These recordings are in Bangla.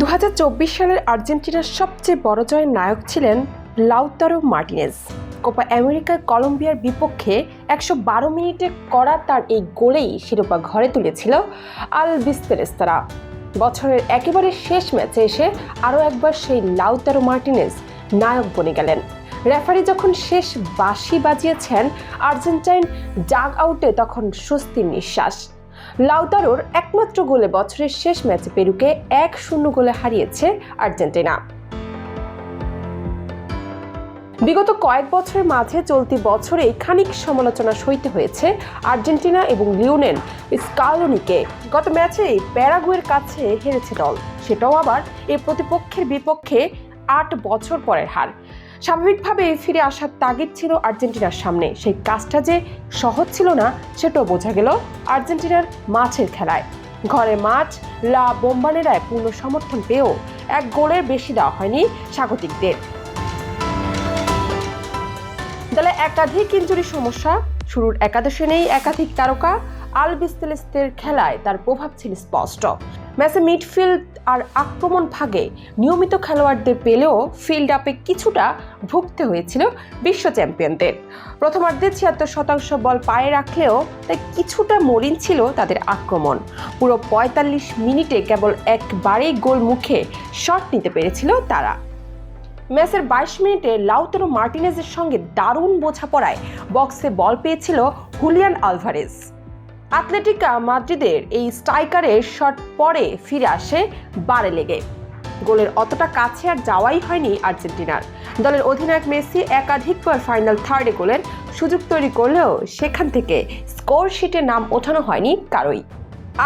দু হাজার চব্বিশ সালের আর্জেন্টিনার সবচেয়ে বড় জয়ের নায়ক ছিলেন লাউতারো মার্টিনেজ। কোপা আমেরিকার কলম্বিয়ার বিপক্ষে একশো বারো মিনিটে করা তার এই গোলেই শিরোপা ঘরে তুলেছিল আল বিস্তেরেস্তারা বছরের একেবারে শেষ ম্যাচে এসে আরও একবার সেই লাউতারো মার্টিনেজ নায়ক বনে গেলেন। রেফারি যখন শেষ বাঁশি বাজিয়েছেন, আর্জেন্টাইন জাগ আউটে তখন স্বস্তির নিঃশ্বাস। লাউতারোর একমাত্র গোলে বছরের শেষ ম্যাচে পেরুকে এক শূন্য গোলে হারিয়েছে আর্জেন্টিনা। বিগত কয়েক বছরের মাঝে চলতি বছরে খানিক সমালোচনা সইতে হয়েছে আর্জেন্টিনা এবং লিওনেন স্কালোনিকে। গত ম্যাচে প্যারাগুয়ের কাছে হেরেছে দল। সেটাও আবার এই প্রতিপক্ষের বিপক্ষে আট বছর পরের হার। স্বাভাবিকভাবে ফিরে আসার তাগিদ ছিল আর্জেন্টিনার সামনে। সেই কাজটা যে সহজ ছিল না, সেটাও বোঝা গেল আর্জেন্টিনার মাছের খেলায়। ঘরে মাছ লা বোম্বানেরায় পূর্ণ সমর্থন পেয়েও এক গোলের বেশি দেওয়া হয়নি স্বাগতিকদের। দলে একাধিক ইঞ্জুরি সমস্যা, শুরুর একাদশে নেই একাধিক তারকা আলবিস্তেলেস্তের খেলায় তার প্রভাব ছিল স্পষ্ট। ম্যাচে মিডফিল্ড আর আক্রমণ ভাগে নিয়মিত খেলোয়াড়দের পেলেও ফিল্ড আপে কিছুটা ভুগতে হয়েছিল বিশ্ব চ্যাম্পিয়নদের। প্রথমার্ধে ছিয়াত্তর শতাংশ বল পায়ে রাখলেও তাই কিছুটা মলিন ছিল তাদের আক্রমণ। পুরো পঁয়তাল্লিশ মিনিটে কেবল একবারেই গোল মুখে শট নিতে পেরেছিল তারা। ম্যাচের বাইশ মিনিটে লাউতেরো মার্টিনেজের সঙ্গে দারুণ বোঝাপড়ায় বক্সে বল পেয়েছিল হুলিয়ান আলভারেজ। আথলেটিকা মাদ্রিদের এই স্ট্রাইকারের শট পরে ফিরে আসে বারে লেগে। গোলের অতটা কাছে আর যাওয়াই হয়নি আর্জেন্টিনার। দলের অধিনায়ক মেসি একাধিকবার ফাইনাল থার্ডে গোলের সুযোগ তৈরি করলেও সেখান থেকে স্কোর শিটে নাম ওঠানো হয়নি কারোই।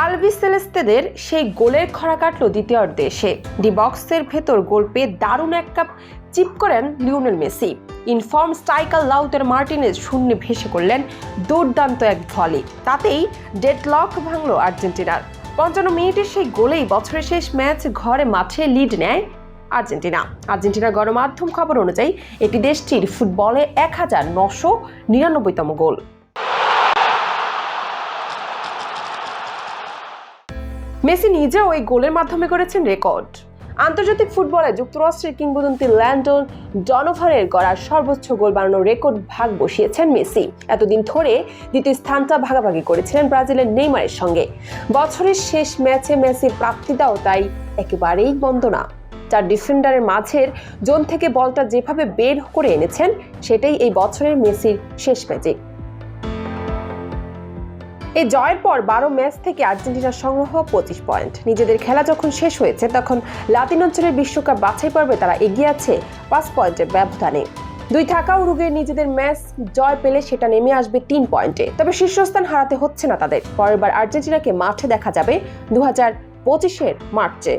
আলভি সেলেস্তেদের সেই গোলের খরা কাটল দ্বিতীয়ার্ধে এসে। ডি বক্সের ভেতর গোল পেয়ে দারুণ এক কাপ চিপ করেন Lionel Messi. Inform striker লাউতের Martinez শূন্যে ভেসে করলেন দুর্দান্ত এক ভলি। তাতেই ডেডলক ভাঙল আর্জেন্টিনার। পঞ্চান্ন মিনিটের সেই গোলেই বছরের শেষ ম্যাচ ঘরে মাঠে লিড নেয় আর্জেন্টিনা। আর্জেন্টিনার গণমাধ্যম খবর অনুযায়ী, এটি দেশটির ফুটবলে এক হাজার নশো নিরানব্বইতম গোল। মেসি নিজেও ওই গোলের মাধ্যমে করেছেন রেকর্ড। আন্তর্জাতিক ফুটবলে যুক্তরাষ্ট্রের কিংবদন্তি ল্যান্ডন ডনোভারের গড়া সর্বোচ্চ গোল বানানোর রেকর্ড ভাগ বসিয়েছেন মেসি। এতদিন ধরে দ্বিতীয় স্থানটা ভাগাভাগি করেছিলেন ব্রাজিলের নেইমারের সঙ্গে। বছরের শেষ ম্যাচে মেসির প্রাপ্তিটাও তাই একেবারেই বন্ধ না। চার ডিফেন্ডারের মাঝের জোন থেকে বলটা যেভাবে বের করে এনেছেন, সেটাই এই বছরের মেসির শেষ ম্যাজিক। এই জয়ের পর বারো ম্যাচ থেকে আর্জেন্টিনার সংগ্রহ পঁচিশ পয়েন্ট। নিজেদের খেলা যখন শেষ হয়েছে, তখন লাতিন অঞ্চলের বিশ্বকাপ বাছাই পর্বে তারা এগিয়ে আছে পাঁচ পয়েন্টের ব্যবধানে। দুই থাকা উরুগে নিজেদের ম্যাচ জয় পেলে সেটা নেমে আসবে তিন পয়েন্টে। তবে শীর্ষস্থান হারাতে হচ্ছে না তাদের। পরের বার আর্জেন্টিনাকে মাঠে দেখা যাবে দু হাজার পঁচিশের মার্চে।